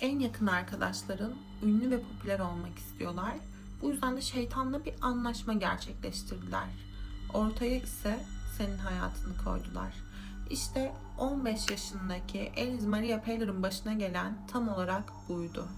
en yakın arkadaşların ünlü ve popüler olmak istiyorlar. Bu yüzden de şeytanla bir anlaşma gerçekleştirdiler. Ortaya ise senin hayatını koydular. İşte 15 yaşındaki Alice Maria Peller'ın başına gelen tam olarak buydu.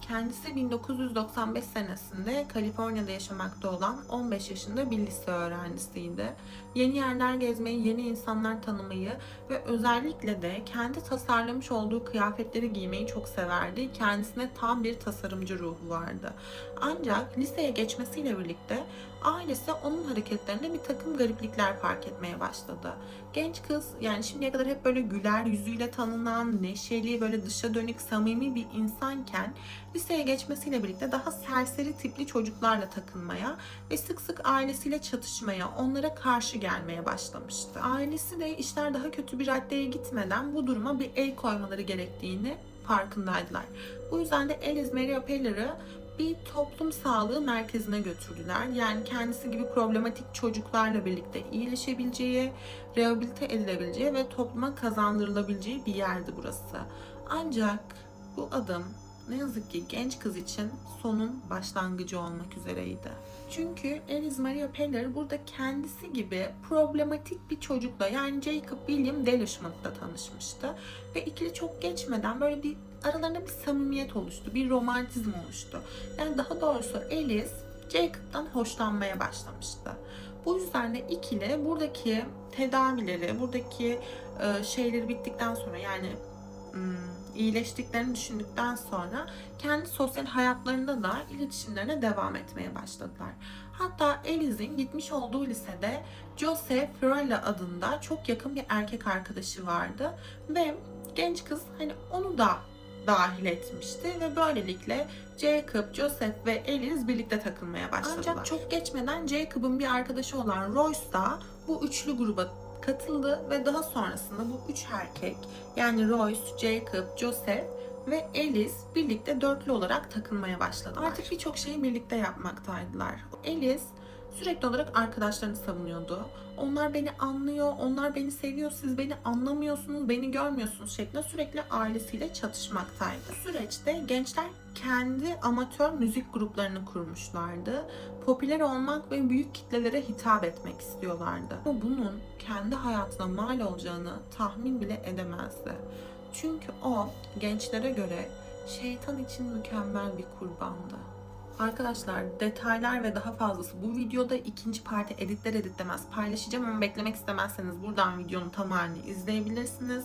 Kendisi 1995 senesinde Kaliforniya'da yaşamakta olan 15 yaşında bir lise öğrencisiydi. Yeni yerler gezmeyi, yeni insanlar tanımayı ve özellikle de kendi tasarlamış olduğu kıyafetleri giymeyi çok severdi. Kendisine tam bir tasarımcı ruhu vardı. Ancak liseye geçmesiyle birlikte ailesi onun hareketlerinde bir takım gariplikler fark etmeye başladı. Genç kız yani şimdiye kadar hep böyle güler yüzüyle tanınan, neşeli, böyle dışa dönük, samimi bir insanken liseye geçmesiyle birlikte daha serseri tipli çocuklarla takılmaya ve sık sık ailesiyle çatışmaya, onlara karşı gelmeye başlamıştı. Ailesi de işler daha kötü bir raddeye gitmeden bu duruma bir el koymaları gerektiğini farkındaydılar. Bu yüzden de Alice Maria Peller'ı bir toplum sağlığı merkezine götürdüler. Yani kendisi gibi problematik çocuklarla birlikte iyileşebileceği, rehabilite edilebileceği ve topluma kazandırılabileceği bir yerdi burası. Ancak bu adım ne yazık ki genç kız için sonun başlangıcı olmak üzereydi. Çünkü Alice Maria Peller burada kendisi gibi problematik bir çocukla yani Jacob William Delishmont'la tanışmıştı. Ve ikili çok geçmeden böyle bir aralarında bir samimiyet oluştu, bir romantizm oluştu. Yani daha doğrusu Alice Jacob'tan hoşlanmaya başlamıştı. Bu yüzden de ikili buradaki tedavileri, buradaki e, şeyleri bittikten sonra yani iyileştiklerini düşündükten sonra kendi sosyal hayatlarında da iletişimlerine devam etmeye başladılar. Hatta Alice'in gitmiş olduğu lisede Joseph Fiorella adında çok yakın bir erkek arkadaşı vardı ve genç kız hani onu da dahil etmişti ve böylelikle Jacob, Joseph ve Alice birlikte takılmaya başladılar. Ancak çok geçmeden Jacob'ın bir arkadaşı olan Royce da bu üçlü gruba katıldı ve daha sonrasında bu üç erkek yani Royce, Jacob, Joseph ve Alice birlikte dörtlü olarak takılmaya başladılar. Artık birçok şeyi birlikte yapmaktaydılar. Alice sürekli olarak arkadaşlarını savunuyordu. Onlar beni anlıyor, onlar beni seviyor, siz beni anlamıyorsunuz, beni görmüyorsunuz şeklinde sürekli ailesiyle çatışmaktaydı. Süreçte gençler kendi amatör müzik gruplarını kurmuşlardı. Popüler olmak ve büyük kitlelere hitap etmek istiyorlardı. Ama bunun kendi hayatına mal olacağını tahmin bile edemezdi. Çünkü o gençlere göre şeytan için mükemmel bir kurbandı. Arkadaşlar detaylar ve daha fazlası bu videoda ikinci parti editler editlemez paylaşacağım ama beklemek istemezseniz buradan videonun tamamını izleyebilirsiniz.